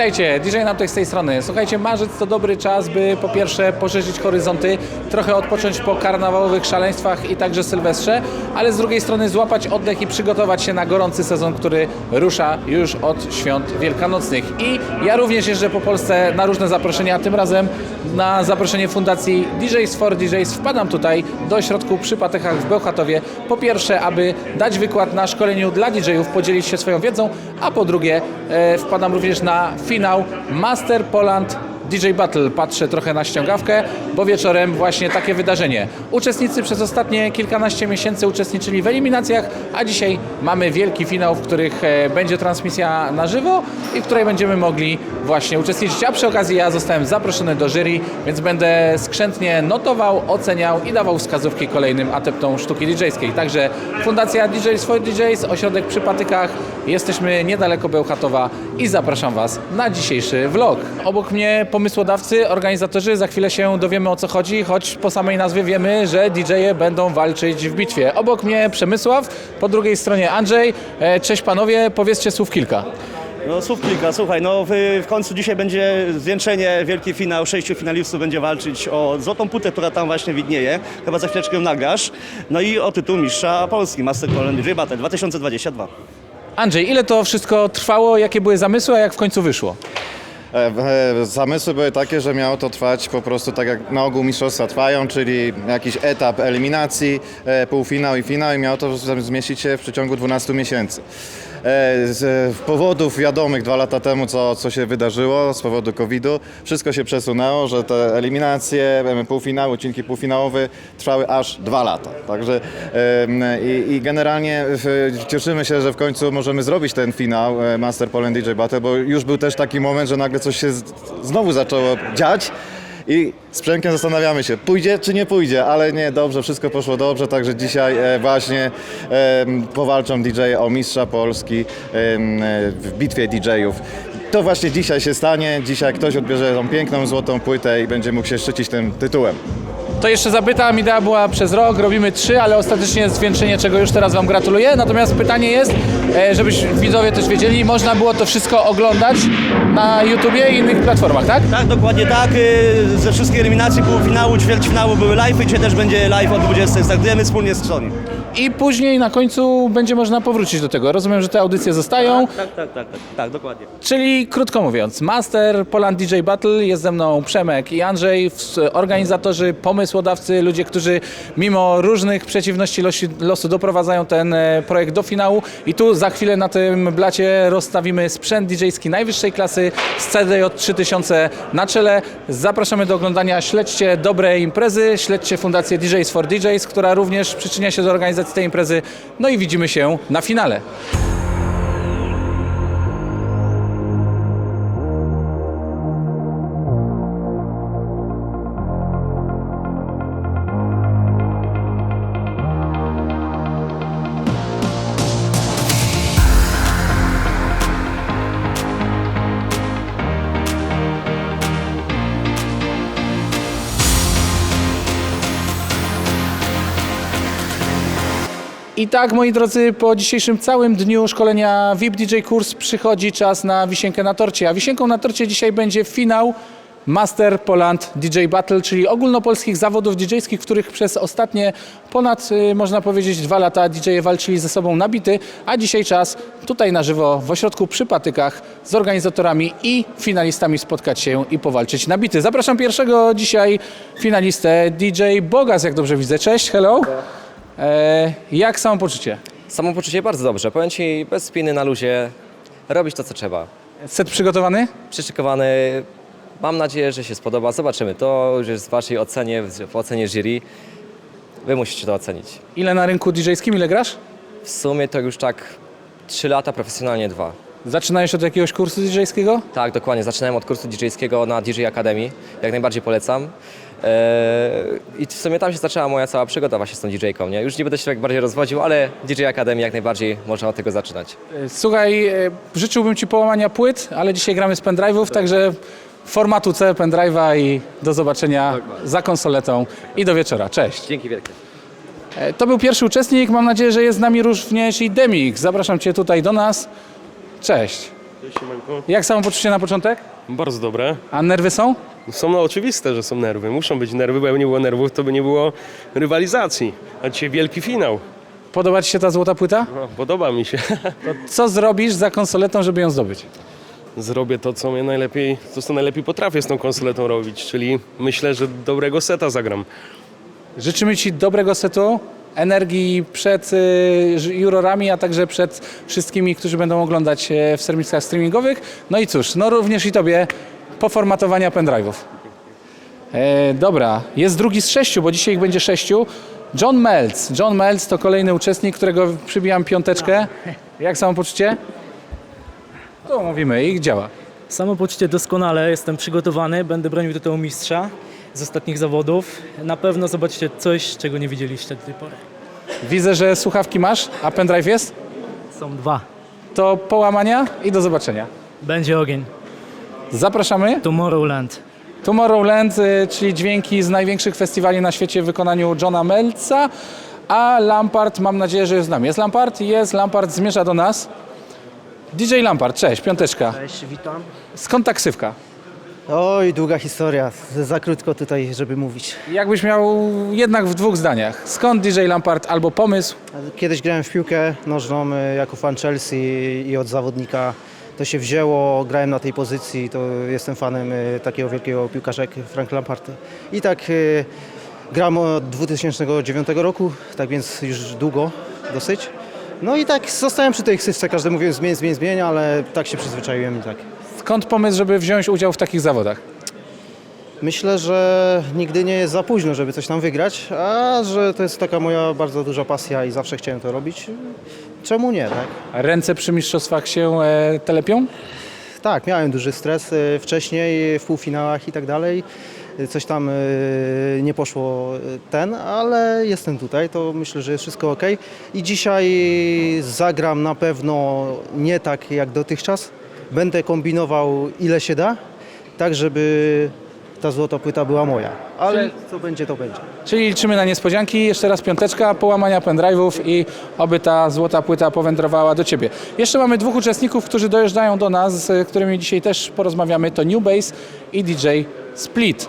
Witajcie. DJ Namtek z tej strony. Słuchajcie, marzec to dobry czas, by po pierwsze poszerzyć horyzonty, trochę odpocząć po karnawałowych szaleństwach i także Sylwestrze, ale z drugiej strony złapać oddech i przygotować się na gorący sezon, który rusza już od świąt wielkanocnych. I ja również jeżdżę po Polsce na różne zaproszenia, tym razem na zaproszenie Fundacji DJs for DJs wpadam tutaj do ośrodku przy Patechach w Bełchatowie. Po pierwsze, aby dać wykład na szkoleniu dla DJ-ów, podzielić się swoją wiedzą, a po drugie e, wpadam również na finał Master Poland DJ Battle. Patrzę trochę na ściągawkę, bo wieczorem właśnie takie wydarzenie. Uczestnicy przez ostatnie kilkanaście miesięcy uczestniczyli w eliminacjach, a dzisiaj mamy wielki finał, w których e, będzie transmisja na żywo i w której będziemy mogli właśnie uczestniczyć. A przy okazji ja zostałem zaproszony do jury, więc będę skrzętnie notował, oceniał i dawał wskazówki kolejnym adeptom sztuki DJ-skiej. Także Fundacja DJs for DJs, ośrodek przy Patykach. Jesteśmy niedaleko Bełchatowa i zapraszam Was na dzisiejszy vlog. Obok mnie pomysłodawcy, organizatorzy, za chwilę się dowiemy o co chodzi, choć po samej nazwie wiemy, że DJ-e będą walczyć w bitwie. Obok mnie Przemysław, po drugiej stronie Andrzej. E, Cześć panowie, powiedzcie słów kilka. No słów kilka, słuchaj, no w, w końcu dzisiaj będzie zwieńczenie, wielki finał, sześciu finalistów będzie walczyć o złotą płytę, która tam właśnie widnieje, chyba za chwileczkę ją nagrasz, no i o tytuł mistrza Polski, Master Poland DJ Battle 2022. Andrzej, ile to wszystko trwało, jakie były zamysły, a jak w końcu wyszło? E, e, Zamysły były takie, że miało to trwać po prostu tak jak na ogół mistrzostwa trwają, czyli jakiś etap eliminacji, e, półfinał i finał i miało to zmieścić się w przeciągu 12 miesięcy. E, Z powodów wiadomych dwa lata temu, co, co się wydarzyło z powodu COVID-u, wszystko się przesunęło, że te eliminacje, e, półfinały, odcinki półfinałowe trwały aż dwa lata. Także i, i generalnie cieszymy się, że w końcu możemy zrobić ten finał e, Master Poland DJ Battle, bo już był też taki moment, że nagle coś się znowu zaczęło dziać. I z Przemkiem zastanawiamy się, pójdzie czy nie pójdzie, ale nie, dobrze, wszystko poszło dobrze, także dzisiaj e, właśnie powalczą DJ o mistrza Polski w bitwie DJ-ów. To właśnie dzisiaj się stanie, dzisiaj ktoś odbierze tą piękną złotą płytę i będzie mógł się szczycić tym tytułem. To jeszcze zapytam, idea była przez rok, robimy trzy, ale ostatecznie jest zwieńczenie, czego już teraz Wam gratuluję. Natomiast pytanie jest, e, żebyś widzowie też wiedzieli, można było to wszystko oglądać na YouTubie i innych platformach, tak? Tak, dokładnie tak, y, ze wszystkich eliminacji półfinału, ćwierćfinału były live i dzisiaj też będzie live o 20, startujemy wspólnie z Sony. I później na końcu będzie można powrócić do tego. Rozumiem, że te audycje zostają. Tak, tak, tak, tak, tak, dokładnie. Czyli krótko mówiąc, Master Poland DJ Battle, jest ze mną Przemek i Andrzej, organizatorzy, pomysłodawcy, ludzie, którzy mimo różnych przeciwności losi, losu doprowadzają ten e, projekt do finału. I tu za chwilę na tym blacie rozstawimy sprzęt DJ-ski najwyższej klasy z CDJ 3000 na czele. Zapraszamy do oglądania, śledźcie dobre imprezy, śledźcie Fundację DJs for DJs, która również przyczynia się do organizacji tej imprezy. No i widzimy się na finale. Tak, moi drodzy, po dzisiejszym całym dniu szkolenia VIP DJ Kurs przychodzi czas na wisienkę na torcie. A wisienką na torcie dzisiaj będzie finał Master Poland DJ Battle, czyli ogólnopolskich zawodów DJ-skich, w których przez ostatnie ponad, y, można powiedzieć, dwa lata DJ-e walczyli ze sobą na bity, a dzisiaj czas tutaj na żywo w ośrodku przy Patykach z organizatorami i finalistami spotkać się i powalczyć na bity. Zapraszam pierwszego dzisiaj finalistę DJ Bogas, jak dobrze widzę. Cześć, hello. E, jak samopoczucie? Samopoczucie bardzo dobrze. Powiem Ci, bez spiny na luzie, robić to, co trzeba. Set przygotowany? Przyszykowany, mam nadzieję, że się spodoba. Zobaczymy. To już jest w Waszej ocenie, w w ocenie jury. Wy musicie to ocenić. Ile na rynku DJ-skim, ile grasz? W sumie to już tak 3 lata, profesjonalnie dwa. Zaczynałeś od jakiegoś kursu DJ-skiego? Tak, dokładnie. Zaczynałem od kursu DJ-skiego na DJ Academy. Jak najbardziej polecam. Eee, I w sumie tam się zaczęła moja cała przygoda właśnie z tą DJ-ką. Nie? Już nie będę się tak bardziej rozwodził, ale DJ Academy jak najbardziej można od tego zaczynać. E, Słuchaj, e, życzyłbym Ci połamania płyt, ale dzisiaj gramy z pendrive'ów, także formatu C pendrive'a i do zobaczenia za konsoletą i do wieczora. Cześć. Dzięki wielkie. E, To był pierwszy uczestnik, mam nadzieję, że jest z nami również i Demix. Zapraszam Cię tutaj do nas. Cześć. Siemanko. Jak samopoczucie na początek? Bardzo dobre. A nerwy są? Są no oczywiste, że są nerwy. Muszą być nerwy, bo jakby nie było nerwów, to by nie było rywalizacji. A dzisiaj wielki finał. Podoba Ci się ta złota płyta? No, podoba mi się. Co zrobisz za konsoletą, żeby ją zdobyć? Zrobię to, co mnie najlepiej, to co najlepiej potrafię z tą konsoletą robić, czyli myślę, że dobrego seta zagram. Życzymy Ci dobrego setu, energii przed y, jurorami, a także przed wszystkimi, którzy będą oglądać e, w serwisach streamingowych. No i cóż, no również i Tobie poformatowania pendrive'ów. E, dobra, jest drugi z sześciu, bo dzisiaj ich będzie sześciu. John Meltz. John Meltz to kolejny uczestnik, którego przybijam piąteczkę. Jak samopoczucie? To mówimy i działa. Samopoczucie doskonale, jestem przygotowany, będę bronił tytułu mistrza z ostatnich zawodów. Na pewno zobaczycie coś, czego nie widzieliście do tej pory. Widzę, że słuchawki masz, a pendrive jest. Są dwa. To połamania i do zobaczenia. Będzie ogień. Zapraszamy. Tomorrowland. Tomorrowland, y, czyli dźwięki z największych festiwali na świecie w wykonaniu Johna Meltza, a Lampard, mam nadzieję, że jest z nami. Jest Lampard? Jest, Lampard zmierza do nas. DJ Lampard, cześć, piąteczka. Cześć, witam. Skąd taksywka? Oj, długa historia. Za krótko tutaj, żeby mówić. Jakbyś miał jednak w dwóch zdaniach. Skąd DJ Lampard albo pomysł? Kiedyś grałem w piłkę nożną y, jako fan Chelsea i od zawodnika to się wzięło. Grałem na tej pozycji, to jestem fanem y, takiego wielkiego piłkarza jak Frank Lampard. I tak y, gram od 2009 roku, tak więc już długo dosyć. No i tak zostałem przy tej ksywce, każdy mówił zmień, zmień, zmień, ale tak się przyzwyczaiłem i tak. Skąd pomysł, żeby wziąć udział w takich zawodach? Myślę, że nigdy nie jest za późno, żeby coś tam wygrać, a że to jest taka moja bardzo duża pasja i zawsze chciałem to robić. Czemu nie, tak? Ręce przy mistrzostwach się e, telepią? Tak, miałem duży stres y, wcześniej w półfinałach i tak dalej. Y, Coś tam y, nie poszło y, ten, ale jestem tutaj, to myślę, że jest wszystko ok. I dzisiaj zagram na pewno nie tak jak dotychczas. Będę kombinował ile się da, tak żeby ta złota płyta była moja. Ale co będzie, to będzie. Czyli liczymy na niespodzianki. Jeszcze raz piąteczka, połamania pendrive'ów i oby ta złota płyta powędrowała do Ciebie. Jeszcze mamy dwóch uczestników, którzy dojeżdżają do nas, z którymi dzisiaj też porozmawiamy. To New Bass i DJ Split.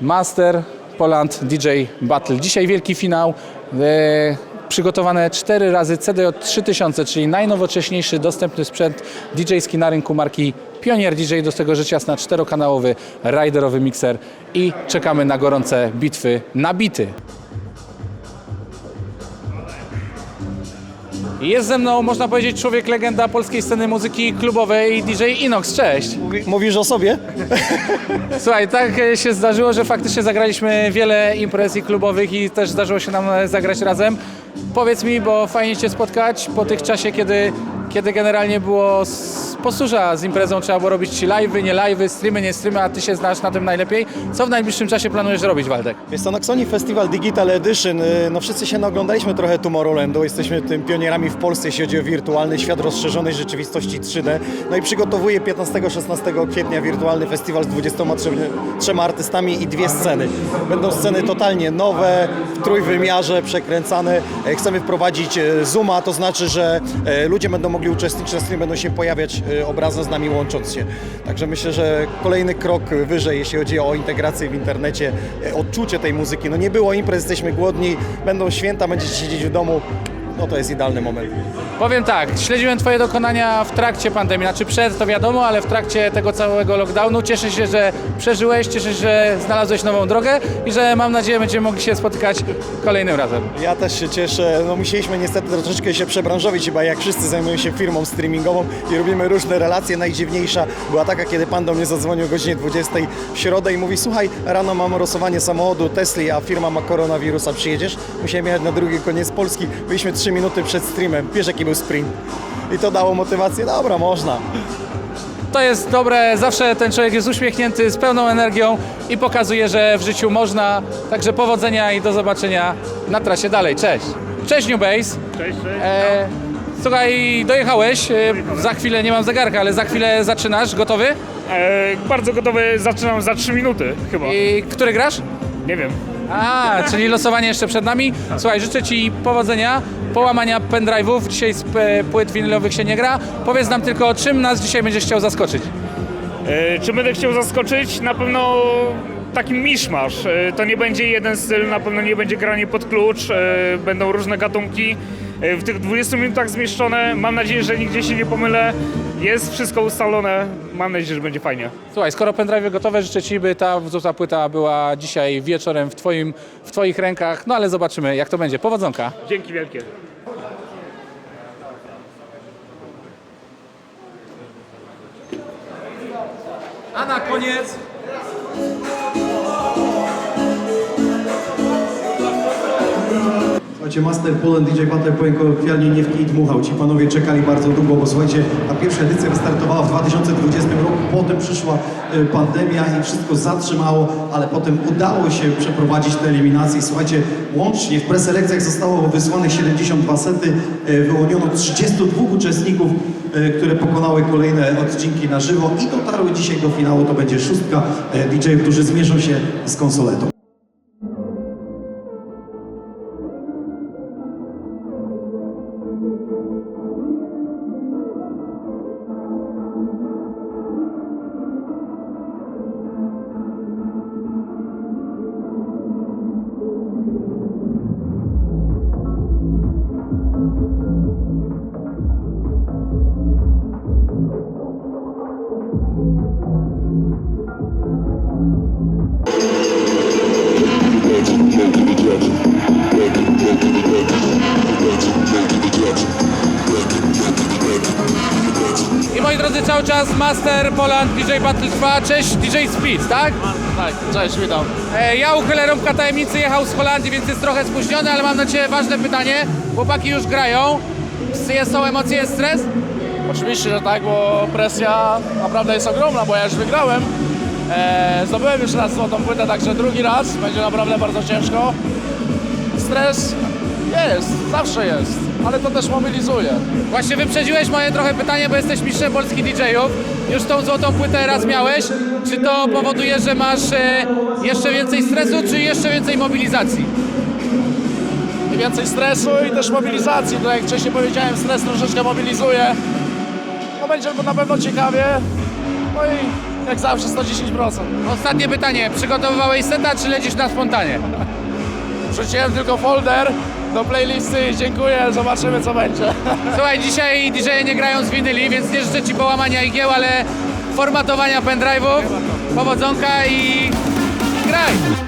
Master Poland DJ Battle. Dzisiaj wielki finał. E, przygotowane 4 razy CDJ 3000, czyli najnowocześniejszy dostępny sprzęt DJ-ski na rynku marki Pionier DJ, do tego rzecz jasna czterokanałowy, riderowy mikser i czekamy na gorące bitwy na bity. Jest ze mną, można powiedzieć, człowiek legenda polskiej sceny muzyki klubowej DJ Inox. Cześć! Mówisz o sobie? Słuchaj, tak e, się zdarzyło, że faktycznie zagraliśmy wiele imprez i klubowych i też zdarzyło się nam e, zagrać razem. Powiedz mi, bo fajnie Cię spotkać po tych czasie, kiedy, kiedy generalnie było posłuża z imprezą, trzeba było robić live'y, nie live'y, streamy, nie streamy, a Ty się znasz na tym najlepiej. Co w najbliższym czasie planujesz robić, Waldek? Jest to Noxoni Festival Digital Edition. Y, No wszyscy się naoglądaliśmy trochę Tomorrowlandu. Jesteśmy tym pionierami w Polsce, jeśli chodzi o wirtualny świat rozszerzonej rzeczywistości 3D. No i przygotowuję 15-16 kwietnia wirtualny festiwal z 23 artystami i dwie sceny. Będą sceny totalnie nowe, w trójwymiarze, przekręcane. E, Chcemy wprowadzić e, Zooma, to znaczy, że e, ludzie będą mogli uczestniczyć będą się pojawiać obrazem z nami łącząc się. Także myślę, że kolejny krok wyżej, jeśli chodzi o integrację w internecie, e, odczucie tej muzyki. No nie było imprez, jesteśmy głodni, będą święta, będziecie siedzieć w domu. No to jest idealny moment. Powiem tak, śledziłem Twoje dokonania w trakcie pandemii, znaczy przed to wiadomo, ale w trakcie tego całego lockdownu. Cieszę się, że przeżyłeś, cieszę się, że znalazłeś nową drogę i że mam nadzieję będziemy mogli się spotykać kolejnym razem. Ja też się cieszę. No musieliśmy niestety troszeczkę się przebranżowić, chyba jak wszyscy zajmują się firmą streamingową i robimy różne relacje. Najdziwniejsza była taka, kiedy pan do mnie zadzwonił o godzinie 20 w środę i mówi, słuchaj, rano mam rosowanie samochodu Tesli, a firma ma koronawirusa, przyjedziesz? Musiałem jechać na drugi koniec Polski. Byliśmy 3 minuty przed streamem. Wiesz, jaki był sprint. I to dało motywację. Dobra, można. To jest dobre, zawsze ten człowiek jest uśmiechnięty, z pełną energią i pokazuje, że w życiu można. Także powodzenia i do zobaczenia na trasie dalej. Cześć! Cześć New Base! Cześć, cześć. E, słuchaj, dojechałeś, e, za chwilę, nie mam zegarka, ale za chwilę zaczynasz, gotowy? E, bardzo gotowy, zaczynam za 3 minuty chyba. I który grasz? Nie wiem. A, czyli losowanie jeszcze przed nami. Słuchaj, życzę Ci powodzenia. Połamania pendrive'ów. Dzisiaj z e, płyt winylowych się nie gra. Powiedz nam tylko, czym nas dzisiaj będziesz chciał zaskoczyć. E, Czy będę chciał zaskoczyć? Na pewno taki miszmasz. E, To nie będzie jeden styl, na pewno nie będzie granie pod klucz, e, będą różne gatunki. E, W tych 20 minutach zmieszczone, mam nadzieję, że nigdzie się nie pomylę. Jest wszystko ustalone, mam nadzieję, że będzie fajnie. Słuchaj, skoro pendrive gotowe, życzę Ci, by ta złota płyta była dzisiaj wieczorem w, twoim, w Twoich rękach. No ale zobaczymy, jak to będzie. Powodzonka. Dzięki wielkie. Słuchajcie, Master Poland DJ Battle kolokwialnie nie w kij dmuchał. Ci panowie czekali bardzo długo, bo słuchajcie, ta pierwsza edycja wystartowała w 2020 roku, potem przyszła e, pandemia i wszystko zatrzymało, ale potem udało się przeprowadzić te eliminacje. Słuchajcie, łącznie w preselekcjach zostało wysłanych 72 sety, e, wyłoniono 32 uczestników, e, które pokonały kolejne odcinki na żywo i dotarły dzisiaj do finału. To będzie szóstka DJ-ów, którzy zmierzą się z konsoletą. Master Poland DJ Battle trwa. Cześć DJ Speed, tak? Tak, cześć, witam. E, ja uchylę rąbka tajemnicy, jechał z Holandii, więc jest trochę spóźniony, ale mam na Ciebie ważne pytanie. Chłopaki już grają. Jest, są emocje, jest stres? Oczywiście, że tak, bo presja naprawdę jest ogromna, bo ja już wygrałem. E, zdobyłem już raz złotą płytę, także drugi raz będzie naprawdę bardzo ciężko. Stres jest, zawsze jest, ale to też mobilizuje. Właśnie wyprzedziłeś moje trochę pytanie, bo jesteś mistrzem polskich DJ-ów. Już tą złotą płytę raz miałeś. Czy to powoduje, że masz e, jeszcze więcej stresu, czy jeszcze więcej mobilizacji? I więcej stresu i też mobilizacji, tak jak wcześniej powiedziałem, stres troszeczkę mobilizuje. No będzie na pewno ciekawie, no i jak zawsze 110%. Ostatnie pytanie. Przygotowywałeś seta, czy lecisz na spontanie? Wrzuciłem tylko folder do playlisty dziękuję, zobaczymy co będzie. Słuchaj, dzisiaj DJ nie grają z winyli, więc nie życzę Ci połamania igieł, ale formatowania pendrive'ów, powodzonka i graj!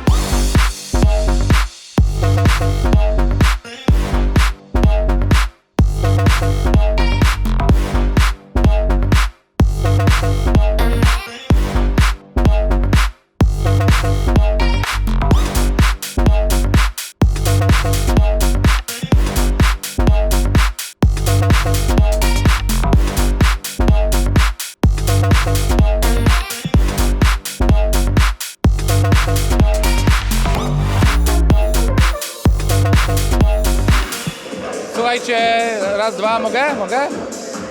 Raz, dwa, mogę? Mogę?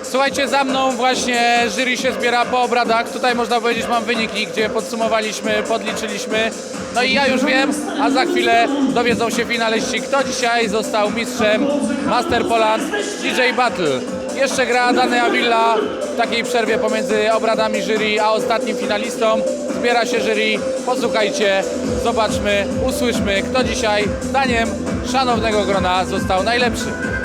Słuchajcie, za mną właśnie jury się zbiera po obradach. Tutaj można powiedzieć mam wyniki, gdzie podsumowaliśmy, podliczyliśmy. No i ja już wiem, a za chwilę dowiedzą się finaliści, kto dzisiaj został mistrzem Master Poland DJ Battle. Jeszcze gra Dany Avilla w takiej przerwie pomiędzy obradami jury a ostatnim finalistą. Zbiera się jury, posłuchajcie, zobaczmy, usłyszmy, kto dzisiaj zdaniem szanownego grona został najlepszy.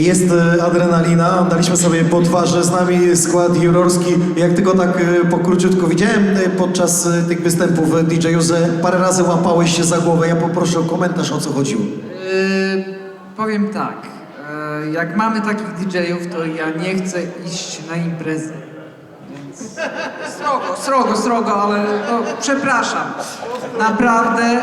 Jest e, adrenalina, daliśmy sobie po twarzy, z nami skład jurorski. Jak tylko tak e, po króciutku widziałem e, podczas tych występów DJ-u, że parę razy łapałeś się za głowę. Ja poproszę o komentarz, o co chodziło. Yy, powiem tak, jak mamy takich DJ-ów, to ja nie chcę iść na imprezę. Srogo, srogo, srogo, ale no, przepraszam. Naprawdę.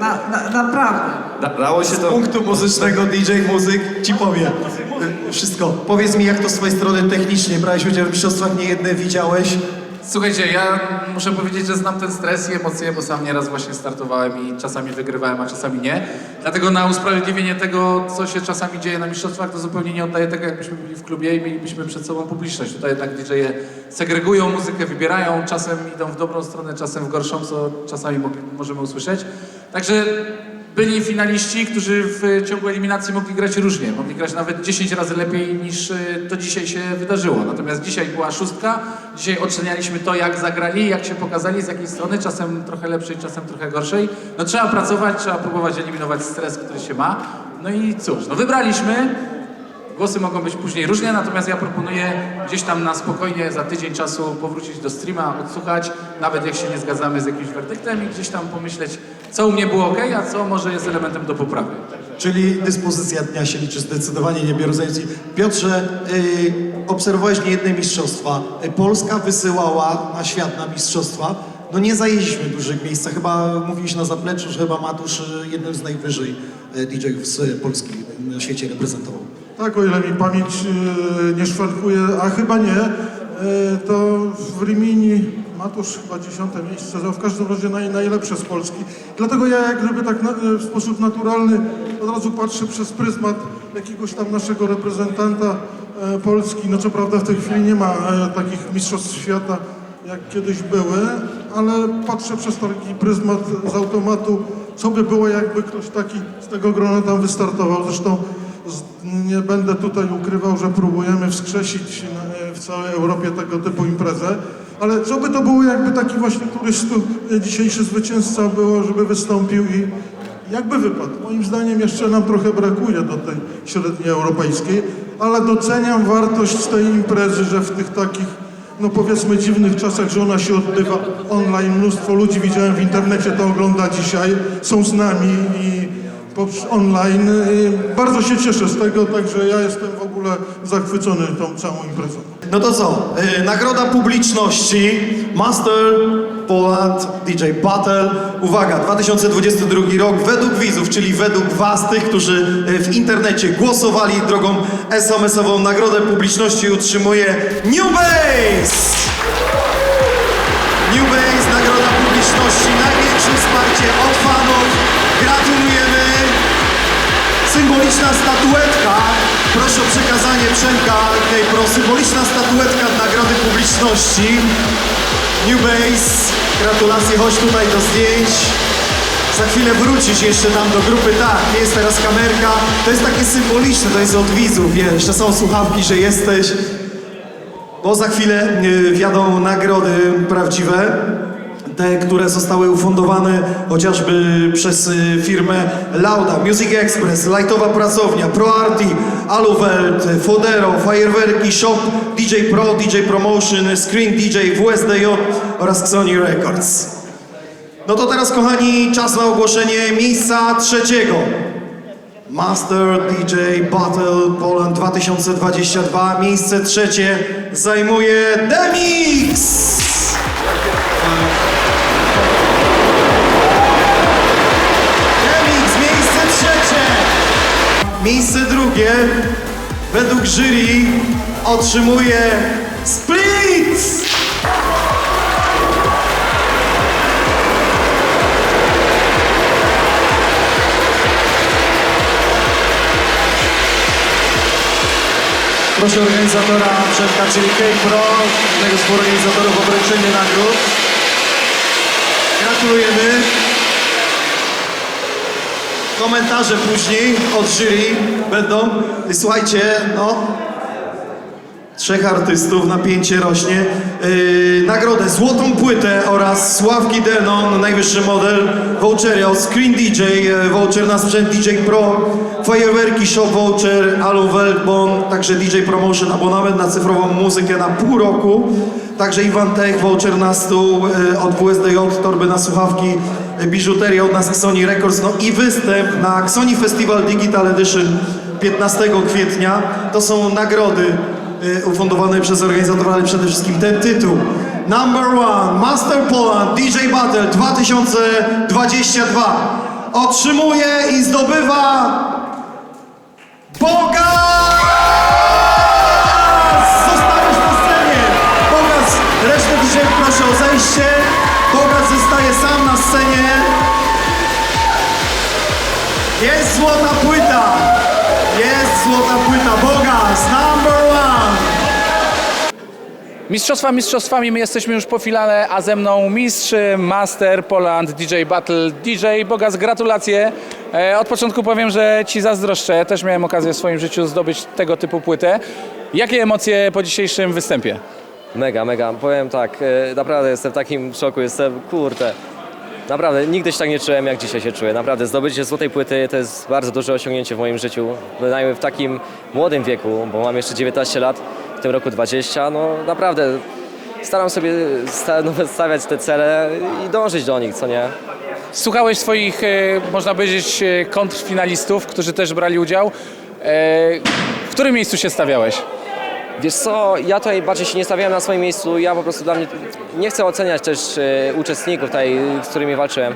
Na, na, naprawdę. Dało się to... Z punktu muzycznego DJ Muzyk ci powiem wszystko. Powiedz mi, jak to z twojej strony technicznie, brałeś udział w mistrzostwach, nie jedne widziałeś. Słuchajcie, ja muszę powiedzieć, że znam ten stres i emocje, bo sam nieraz właśnie startowałem i czasami wygrywałem, a czasami nie. Dlatego na usprawiedliwienie tego, co się czasami dzieje na mistrzostwach, to zupełnie nie oddaję tego, jakbyśmy byli w klubie i mielibyśmy przed sobą publiczność. Tutaj jednak DJ-e segregują muzykę, wybierają, czasem idą w dobrą stronę, czasem w gorszą, co czasami możemy usłyszeć. Także byli finaliści, którzy w ciągu eliminacji mogli grać różnie. Mogli grać nawet 10 razy lepiej niż y, to dzisiaj się wydarzyło. Natomiast dzisiaj była szóstka. Dzisiaj ocenialiśmy to, jak zagrali, jak się pokazali, z jakiej strony, czasem trochę lepszej, czasem trochę gorszej. No trzeba pracować, trzeba próbować eliminować stres, który się ma. No i cóż, no wybraliśmy. Głosy mogą być później różne, natomiast ja proponuję gdzieś tam na spokojnie za tydzień czasu powrócić do streama, odsłuchać, nawet jak się nie zgadzamy z jakimś werdyktem i gdzieś tam pomyśleć, co u mnie było ok, a co może jest elementem do poprawy. Czyli dyspozycja dnia się liczy zdecydowanie, nie biorąc udziału. Piotrze, y, obserwowałeś niejedne mistrzostwa. Polska wysyłała na świat na mistrzostwa. No nie zajęliśmy dużych miejsc. Chyba mówiłeś na zapleczu, że chyba Matusz y, jednym z najwyżej y, DJ-ów z Polski na świecie reprezentował. Tak, o ile mi pamięć e, nie szwankuje, a chyba nie, e, to w Rimini Matusz chyba dziesiąte miejsce, w każdym razie naj, najlepsze z Polski. Dlatego ja jak gdyby tak na, w sposób naturalny od razu patrzę przez pryzmat jakiegoś tam naszego reprezentanta e, Polski. No co prawda w tej chwili nie ma e, takich mistrzostw świata jak kiedyś były, ale patrzę przez taki pryzmat z automatu, co by było jakby ktoś taki z tego grona tam wystartował. Zresztą nie będę tutaj ukrywał, że próbujemy wskrzesić na- w całej Europie tego typu imprezę, ale co by to było jakby taki właśnie któryś e, dzisiejszy zwycięzca było, żeby wystąpił i jakby wypadł. Moim zdaniem jeszcze nam trochę brakuje do tej średniej europejskiej, ale doceniam wartość tej imprezy, że w tych takich no powiedzmy dziwnych czasach, że ona się odbywa online. Mnóstwo ludzi widziałem w internecie, to ogląda dzisiaj, są z nami i online. Y, Bardzo się cieszę z tego, także ja jestem w ogóle zachwycony tą całą imprezą. No to co? Y, Nagroda publiczności Master Poland DJ Battle. Uwaga, 2022 rok według widzów, czyli według was, tych, którzy y, w internecie głosowali drogą SMS-ową. Nagrodę publiczności utrzymuje New Base! New Base, nagroda publiczności, największe wsparcie od fanów. Gratulujemy! Symboliczna statuetka, proszę o przekazanie Przemka tej pro, symboliczna statuetka nagrody publiczności. New Base, gratulacje, chodź tutaj do zdjęć. Za chwilę wrócisz jeszcze tam do grupy, tak, jest teraz kamerka. To jest takie symboliczne, to jest od widzów, wiesz, to są słuchawki, że jesteś. Bo za chwilę y, wjadą nagrody prawdziwe, te, które zostały ufundowane chociażby przez y, firmę Lauda, Music Express, Lightowa Pracownia, ProArti, Aluvelt, Fodero, Fajerwerki, Shop, DJ Pro, DJ Promotion, Screen DJ, WSDJ oraz Sony Records. No to teraz, kochani, czas na ogłoszenie miejsca trzeciego. Master DJ Battle Poland 2022. Miejsce trzecie zajmuje Demix! Demix, Miejsce drugie według jury otrzymuje Split! Proszę organizatora Przemka, czyli Cake Pro, jednego z współorganizatorów o wręczenie nagród. Gratulujemy. Komentarze później od jury będą. I Słuchajcie, no, trzech artystów, napięcie rośnie. Yy, nagrodę, złotą płytę oraz Sławki Denon, najwyższy model, vouchery od Screen DJ, e, voucher na sprzęt DJ Pro, fajerwerki Shop Voucher, Alu Weltbon, także DJ Promotion, abonament na cyfrową muzykę na pół roku, także Iwan Tech, voucher na stół e, od WSDJ, torby na słuchawki, biżuteria od nas Sony Records, no i występ na Sony Festival Digital Edition 15 kwietnia. To są nagrody y, ufundowane przez organizatora, ale przede wszystkim ten tytuł. Number one, Master Poland DJ Battle 2022 otrzymuje i zdobywa Boga! Zostałeś na scenie! Bogas, resztę dzisiaj Jest złota płyta! Jest złota płyta Boga z number one! Mistrzostwa mistrzostwami, my jesteśmy już po finale, a ze mną mistrz, master, Poland, DJ Battle, DJ Bogas, gratulacje. E, od początku powiem, że Ci zazdroszczę, też miałem okazję w swoim życiu zdobyć tego typu płytę. Jakie emocje po dzisiejszym występie? Mega, mega. Powiem tak, e, naprawdę jestem w takim szoku, jestem, kurde, Naprawdę, nigdy się tak nie czułem, jak dzisiaj się czuję. Naprawdę, zdobycie złotej płyty to jest bardzo duże osiągnięcie w moim życiu. Bynajmniej w takim młodym wieku, bo mam jeszcze 19 lat, w tym roku 20. No naprawdę, staram sobie sta- stawiać te cele i dążyć do nich, co nie? Słuchałeś swoich, e, można powiedzieć, e, kontrfinalistów, którzy też brali udział. E, w którym miejscu się stawiałeś? Wiesz co, ja tutaj bardziej się nie stawiałem na swoim miejscu, ja po prostu dla mnie, nie chcę oceniać też e, uczestników tutaj, z którymi walczyłem,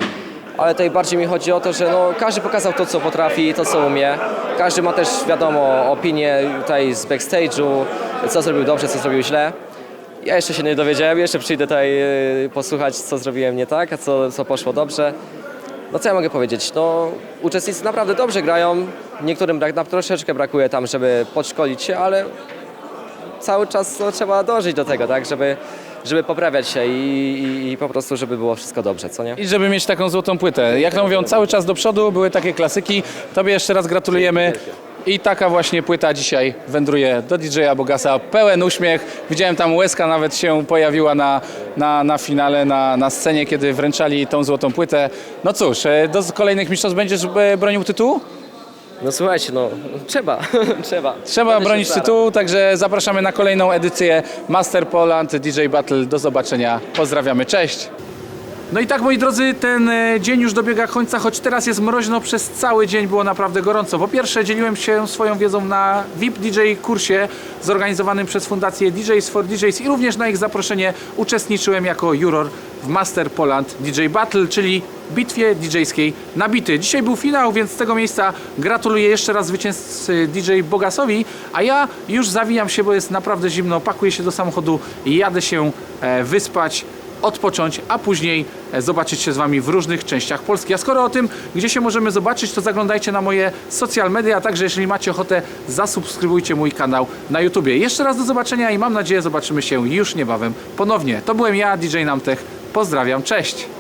ale tutaj bardziej mi chodzi o to, że no, każdy pokazał to, co potrafi, to, co umie. Każdy ma też, wiadomo, opinię tutaj z backstage'u, co zrobił dobrze, co zrobił źle. Ja jeszcze się nie dowiedziałem, jeszcze przyjdę tutaj e, posłuchać, co zrobiłem nie tak, a co, co poszło dobrze. No co ja mogę powiedzieć? No, uczestnicy naprawdę dobrze grają, niektórym brak, na troszeczkę brakuje tam, żeby podszkolić się, ale cały czas no, trzeba dążyć do tego, tak, żeby, żeby poprawiać się i, i, i po prostu, żeby było wszystko dobrze, co nie? I żeby mieć taką złotą płytę. Jak to mówią, cały czas do przodu, były takie klasyki. Tobie jeszcze raz gratulujemy. I taka właśnie płyta dzisiaj wędruje do DJ-a Bogasa. Pełen uśmiech. Widziałem tam łezka nawet się pojawiła na, na, na finale, na, na scenie, kiedy wręczali tą złotą płytę. No cóż, e, do kolejnych mistrzostw będziesz e, bronił tytułu? No słuchajcie, no trzeba, trzeba. Trzeba Będę się bronić starał. tytułu, także zapraszamy na kolejną edycję Master Poland DJ Battle. Do zobaczenia. Pozdrawiamy. Cześć. No i tak moi drodzy, ten e, dzień już dobiega końca, choć teraz jest mroźno, przez cały dzień było naprawdę gorąco. Po pierwsze dzieliłem się swoją wiedzą na VIP DJ kursie zorganizowanym przez Fundację DJs for DJs i również na ich zaproszenie uczestniczyłem jako juror w Master Poland DJ Battle, czyli bitwie DJ-skiej na bity. Dzisiaj był finał, więc z tego miejsca gratuluję jeszcze raz zwycięzcy DJ Bogasowi, a ja już zawijam się, bo jest naprawdę zimno, pakuję się do samochodu i jadę się e, wyspać odpocząć, a później e, zobaczyć się z Wami w różnych częściach Polski. A skoro o tym, gdzie się możemy zobaczyć, to zaglądajcie na moje social media, a także jeżeli macie ochotę, zasubskrybujcie mój kanał na YouTubie. Jeszcze raz do zobaczenia i mam nadzieję zobaczymy się już niebawem ponownie. To byłem ja, DJ Namtech. Pozdrawiam, cześć!